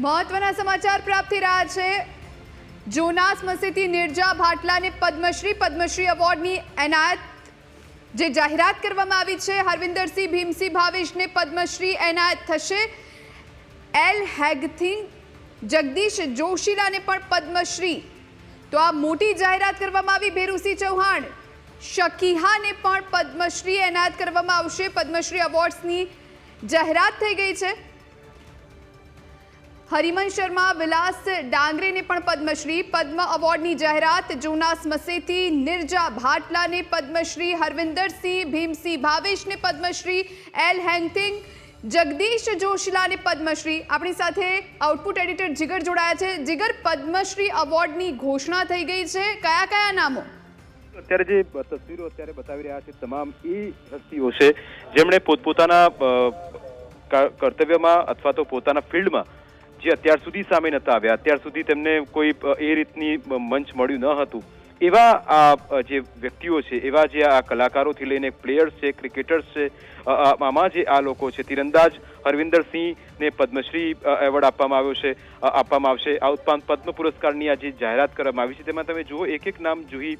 મહત્વના સમાચાર પ્રાપ્ત રહ્યા છે. જોનાસ મસીથી નિર્જા ભાટલાને પદ્મશ્રી પદ્મશ્રી એવોર્ડની એનાયત જે જાહેરાત કરવામાં આવી છે. હરવિંદરસિંહ ભીમસિંહ ભાવેશને પદ્મશ્રી એનાયત થશે. એલ હેગથિંગ જગદીશ જોશીલાને પણ પદ્મશ્રી. તો આ મોટી જાહેરાત કરવામાં આવી ભેરુસિંહ ચૌહાણ. શકીહાને પણ પદ્મશ્રી એનાયત કરવામાં આવશે. પદ્મશ્રી એવોર્ડ્સની જાહેરાત થઈ ગઈ છે. હરિમન શર્મા, વિલાસ ડાંગરેને પણ પદ્મશ્રી, પદ્મ એવોર્ડની જાહેરાત, જોનાસ મસેથી, નિર્જા ભાટલાને પદ્મશ્રી, હરવિંદરસિંહ, ભીમસિંહ ભાવેશને પદ્મશ્રી, એલ હેન્થિંગ જગદીશ જોશીલાને પદ્મશ્રી. આપણી સાથે આઉટપુટ એડિટર જીગર જોડાયા છે. જીગર, પદ્મશ્રી એવોર્ડની ઘોષણા થઈ ગઈ છે. કયા કયા નામો? અત્યારે જે તસવીરો અત્યારે બતાવી રહ્યા છે, તમામ એ હસ્તીઓ છે, જેમણે પોતપોતાના કર્તવ્યમાં અથવા તો પોતાના ફિલ્ડમાં જે અત્યાર સુધી સામે નતા આવ્યા, અત્યાર સુધી તેમને કોઈ એ રીતની મંચ મળ્યું ન હતું. એવા આ જે વ્યક્તિઓ છે, એવા જે આ કલાકારોથી લઈને પ્લેયર્સ છે, ક્રિકેટર્સ છે આમાં જે આ લોકો છે, તીરંદાજ હરવિંદરસિંહને પદ્મશ્રી એવોર્ડ આપવામાં આવ્યો છે આપવામાં આવશે. આ ઉપરાંત પદ્મ પુરસ્કારની આ જે જાહેરાત કરવામાં આવી છે, તેમાં તમે જુઓ એક એક નામ જોઈ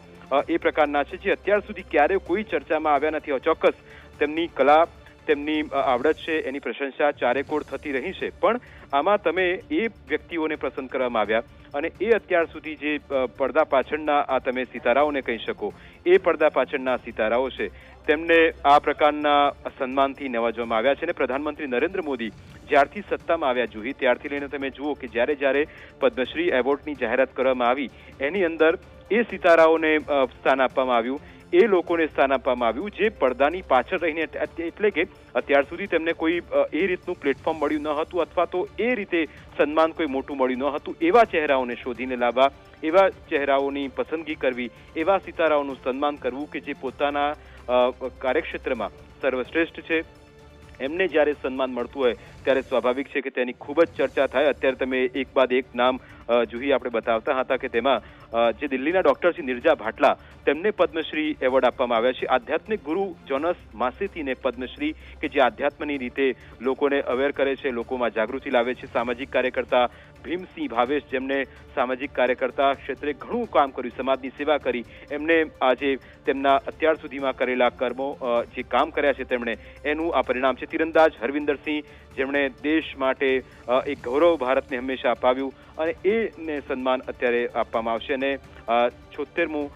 એ પ્રકારના છે, જે અત્યાર સુધી ક્યારેય કોઈ ચર્ચામાં આવ્યા નથી. ચોક્કસ તેમની કલા તેમની આવડત છે, એની પ્રશંસા ચારેકોર થતી રહી છે. પણ આમાં તમે એ વ્યક્તિઓને પસંદ કરવામાં આવ્યા અને એ અત્યાર સુધી જે પડદા પાછળના આ તમે સિતારાઓને કહી શકો, એ પડદા પાછળના સિતારાઓ છે. તેમને આ પ્રકારના સન્માનથી નવાજવામાં આવ્યા છે અને પ્રધાનમંત્રી નરેન્દ્ર મોદી જ્યારથી સત્તામાં આવ્યા જુહી, ત્યારથી લઈને તમે જુઓ કે જ્યારે જ્યારે પદ્મશ્રી એવોર્ડની જાહેરાત કરવામાં આવી, એની અંદર એ સિતારાઓને સ્થાન આપવામાં આવ્યું. એ લોકોને સ્થાન આપવામાં આવ્યું જે પડદાની પાછળ રહીને એટ- એટ- એટલે કે અત્યાર સુધી તેમને કોઈ એ રીતનું પ્લેટફોર્મ મળ્યું ન હતું અથવા તો એ રીતે સન્માન કોઈ મોટું મળ્યું ન હતું, એવા ચહેરાઓને શોધીને લાવવા, એવા ચહેરાઓની પસંદગી કરવી, એવા સિતારાઓનું સન્માન કરવું કે જે પોતાના કાર્યક્ષેત્રમાં સર્વશ્રેષ્ઠ છે. એમને જ્યારે સન્માન મળતું હોય ત્યારે સ્વાભાવિક છે કે તેની ખૂબ જ ચર્ચા થાય. અત્યારે તમે એક બાદ એક નામ જુહી આપણે બતાવતા હતા કે તેમાં જે દિલ્હીના ડોક્ટર છે નિર્જા ભાટલા, તેમને પદ્મશ્રી એવોર્ડ આપવામાં આવ્યા છે. આધ્યાત્મિક ગુરુ જોનસ માસેતીને પદ્મશ્રી કે જે આધ્યાત્મની રીતે લોકોને અવેર કરે છે, લોકોમાં જાગૃતિ લાવે છે, સામાજિક કાર્યકર્તા ભીમસિંહ ભાવેશ, જેમને સામાજિક કાર્યકર્તા ક્ષેત્રે ઘણું કામ કર્યું, સમાજની સેવા કરી, એમને આજે તેમના અત્યાર સુધીમાં કરેલા કર્મો જે કામ કર્યા છે તેમણે, એનું આ પરિણામ છે તીરંદાજ હરવિંદરસિંહ, જેમણે દેશ માટે એક ગૌરવ ભારતને હંમેશા અપાવ્યું અને એને સન્માન અત્યારે આપવામાં આવશે અને છોતેરમું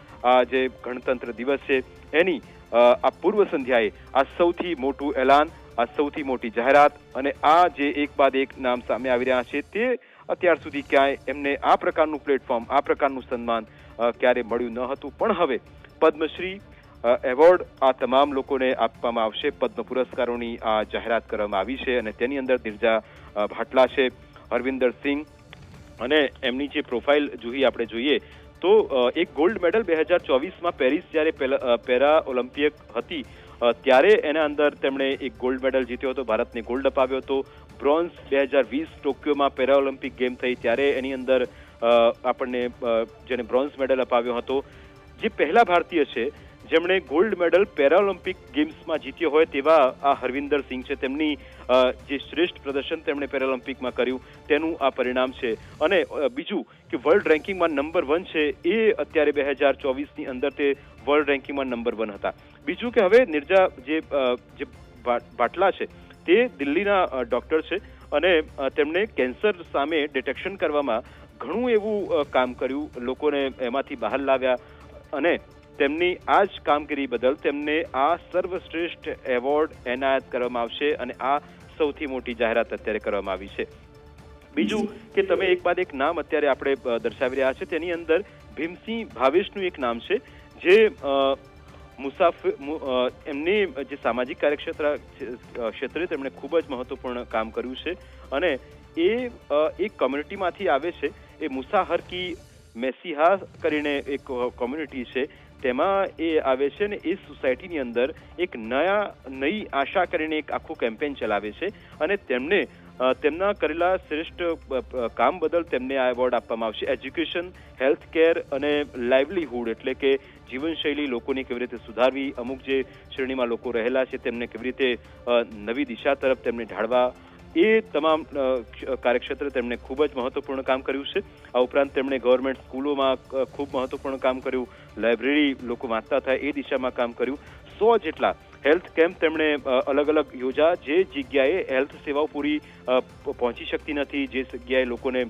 જે ગણતંત્ર દિવસ છે, એની આ પૂર્વ સંધ્યાએ આ સૌથી મોટું એલાન, આ સૌથી મોટી જાહેરાત અને આ જે એક બાદ એક નામ સામે આવી રહ્યા છે તે અત્યાર સુધી ક્યાંય એમને આ પ્રકારનું પ્લેટફોર્મ આ પ્રકારનું સન્માન ક્યારે મળ્યું ન હતું. પણ હવે પદ્મશ્રી એવોર્ડ આ તમામ લોકોને આપવામાં આવશે. પદ્મ પુરસ્કારોની આ જાહેરાત કરવામાં આવી છે અને તેની અંદર દિર્જા ભાટલા છે, હરવિંદર સિંહ અને એમની જે પ્રોફાઇલ જોઈ આપણે જોઈએ તો એક ગોલ્ડ મેડલ બે હજાર ચોવીસમાં પેરિસ જ્યારે પેરા ઓલિમ્પિક હતી. ત્યારે એના અંદર તેમણે એક ગોલ્ડ મેડલ જીત્યો હતો, ભારતને ગોલ્ડ અપાવ્યો હતો. બ્રોન્ઝ બે હજાર વીસ ટોક્યોમાં પેરાઓલિમ્પિક ગેમ થઈ, ત્યારે એની અંદર આપણને જેને બ્રોન્ઝ મેડલ અપાવ્યો હતો. જે પહેલા ભારતીય છે, જેમણે ગોલ્ડ મેડલ પેરાઓલિમ્પિક ગેમ્સમાં જીત્યો હોય તેવા આ હરવિંદર સિંહ છે. તેમની જે શ્રેષ્ઠ પ્રદર્શન તેમણે પેરાઓલિમ્પિકમાં કર્યું, તેનું આ પરિણામ છે. અને બીજું કે વર્લ્ડ રેન્કિંગમાં નંબર વન છે, એ અત્યારે બે હજાર ચોવીસની અંદર તે વર્લ્ડ રેન્કિંગમાં નંબર વન હતા. બીજું કે હવે નિર્જા જે જે બાટલા છે, તે દિલ્હીના ડોક્ટર છે અને તેમણે કેન્સર સામે ડિટેક્શન કરવામાં ઘણું એવું કામ કર્યું લોકોને એમાંથી બહાર લાવ્યા અને તેમની આ જ કામગીરી બદલ તેમને આ સર્વશ્રેષ્ઠ એવોર્ડ એનાયત કરવામાં આવશે અને આ સૌથી મોટી જાહેરાત અત્યારે કરવામાં આવી છે. બીજું કે તમે એક બાદ એક નામ અત્યારે આપણે દર્શાવી રહ્યા છે, તેની અંદર ભીમસિંહ ભાવેશનું એક નામ છે, જે મુસાફિર એમની જે સામાજિક કાર્યક્ષેત્ર ક્ષેત્રે તેમણે ખૂબ જ મહત્વપૂર્ણ કામ કર્યું છે. અને એ એક કમ્યુનિટીમાંથી આવે છે. એ મુસાહર કી મેસીહા કરીને એક કોમ્યુનિટી છે. તેમાં એ આવે છે ને એ સોસાયટીની અંદર એક નયા, નઈ આશા કરીને એક આખું કેમ્પેન ચલાવે છે. અને તેમને તેમના કરેલા શ્રેષ્ઠ કામ બદલ તેમને આ એવોર્ડ આપવામાં આવશે. એજ્યુકેશન હેલ્થ કેર અને લાઇવલીહુડ એટલે કે જીવનશૈલી લોકોની કેવી રીતે સુધારવી, અમુક જે શ્રેણીમાં લોકો રહેલા છે તેમને કેવી રીતે નવી દિશા તરફ તેમને ઢાળવા, એ તમામ કાર્યક્ષેત્રે તેમણે ખૂબ જ મહત્વપૂર્ણ કામ કર્યું છે. આ ઉપરાંત તેમણે ગવર્મેન્ટ સ્કૂલોમાં ખૂબ મહત્વપૂર્ણ કામ કર્યું લાઇબ્રેરી લોકો વાંચતા થાય એ દિશામાં કામ કર્યું. સો જેટલા હેલ્થ કેમ્પ તેમણે અલગ અલગ યોજા જે જગ્યાએ હેલ્થ સેવાઓ પૂરી પહોંચી શકતી નથી, જે જગ્યાએ લોકોને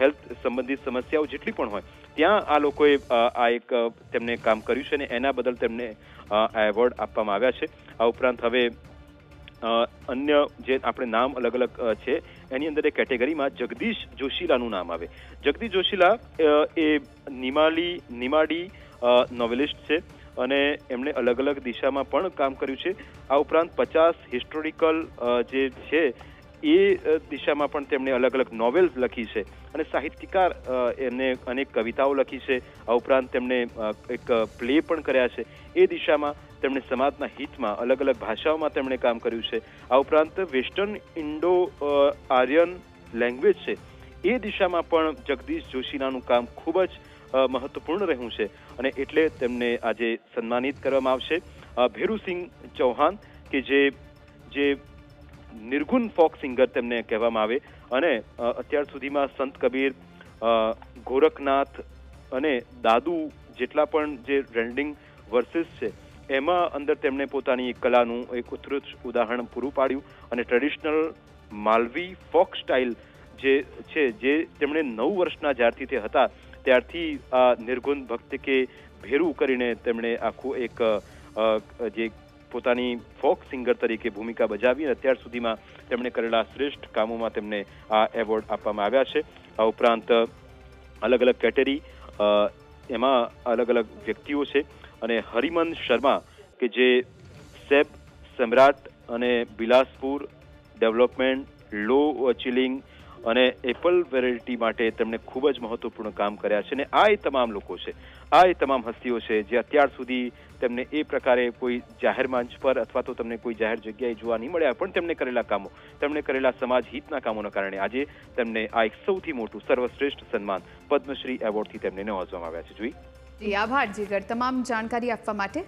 હેલ્થ સંબંધિત સમસ્યાઓ જેટલી પણ હોય, ત્યાં આ લોકોએ આ એક તેમને કામ કર્યું છે અને એના બદલ તેમને આ એવોર્ડ આપવામાં આવ્યા છે. આ ઉપરાંત હવે અન્ય જે આપણે નામ અલગ અલગ છે, એની અંદર એ કેટેગરીમાં જગદીશ જોશીલાનું નામ આવે. જગદીશ જોશીલા એ નિમાલી, નિમાડી નોવેલિસ્ટ છે. અને એમણે અલગ અલગ દિશામાં પણ કામ કર્યું છે. આ ઉપરાંત પચાસ હિસ્ટોરિકલ જે છે, એ દિશામાં પણ તેમણે અલગ અલગ નોવેલ્સ લખી છે અને સાહિત્યકાર એમને અનેક કવિતાઓ લખી છે. આ ઉપરાંત તેમણે એક પ્લે પણ કર્યા છે. એ દિશામાં તેમણે સમાજના હિતમાં અલગ અલગ ભાષાઓમાં તેમણે કામ કર્યું છે. આ ઉપરાંત વેસ્ટર્ન ઇન્ડો આર્યન લેંગ્વેજ છે. એ દિશામાં પણ જગદીશ જોશીનાનું કામ ખૂબ જ મહત્વપૂર્ણ રહ્યું છે. અને એટલે તેમને આજે સન્માનિત કરવામાં આવશે. ભેરુસિંહ ચૌહાણ, કે જે જે નિર્ગુણ ફોક સિંગર તેમને કહેવામાં આવે. અને અત્યાર સુધીમાં સંત કબીર ગોરખનાથ અને દાદુ જેટલા પણ જે રેન્ડિંગ વર્સિસ છે, એમાં અંદર તેમણે પોતાની કલાનું એક ઉત્કૃષ્ટ ઉદાહરણ પૂરું પાડ્યું. અને ટ્રેડિશનલ માલવી ફોક સ્ટાઇલ જે છે, જે તેમણે નવ વર્ષના જ્યારથી તે હતા ત્યારથી આ નિર્ગુણ ભક્તિ કે ભેરું કરીને તેમણે આખું એક જે પોતાની ફોક સિંગર તરીકે ભૂમિકા બજાવી અત્યાર સુધીમાં તેમણે કરેલા શ્રેષ્ઠ કામોમાં તેમને આ એવોર્ડ આપવામાં આવ્યા છે. આ ઉપરાંત અલગ અલગ કેટેગરી એમાં અલગ અલગ વ્યક્તિઓ છે અને હરિમન શર્મા કે જે સેબ, સમ્રાટ અને બિલાસપુર, ડેવલપમેન્ટ, લો ચિલિંગ અને એપલ વેરાયટી માટે તેમણે ખૂબ જ મહત્વપૂર્ણ કામ કર્યા છે અને આ એ તમામ લોકો છે. આ એ તમામ હસ્તીઓ છે જે અત્યાર સુધી તેમને એ પ્રકારે કોઈ જાહેર મંચ પર અથવા તો તમને કોઈ જાહેર જગ્યાએ જોવા નહીં મળ્યા, પણ તેમણે કરેલા કામો, તેમણે કરેલા સમાજ હિતના કામોના કારણે આજે તેમને આ એક સૌથી મોટું સર્વશ્રેષ્ઠ સન્માન પદ્મશ્રી એવોર્ડથી તેમને નવાજવામાં આવ્યા છે. જોઈ? આભાર, જીગર. તમામ જાણકારી આપવા માટે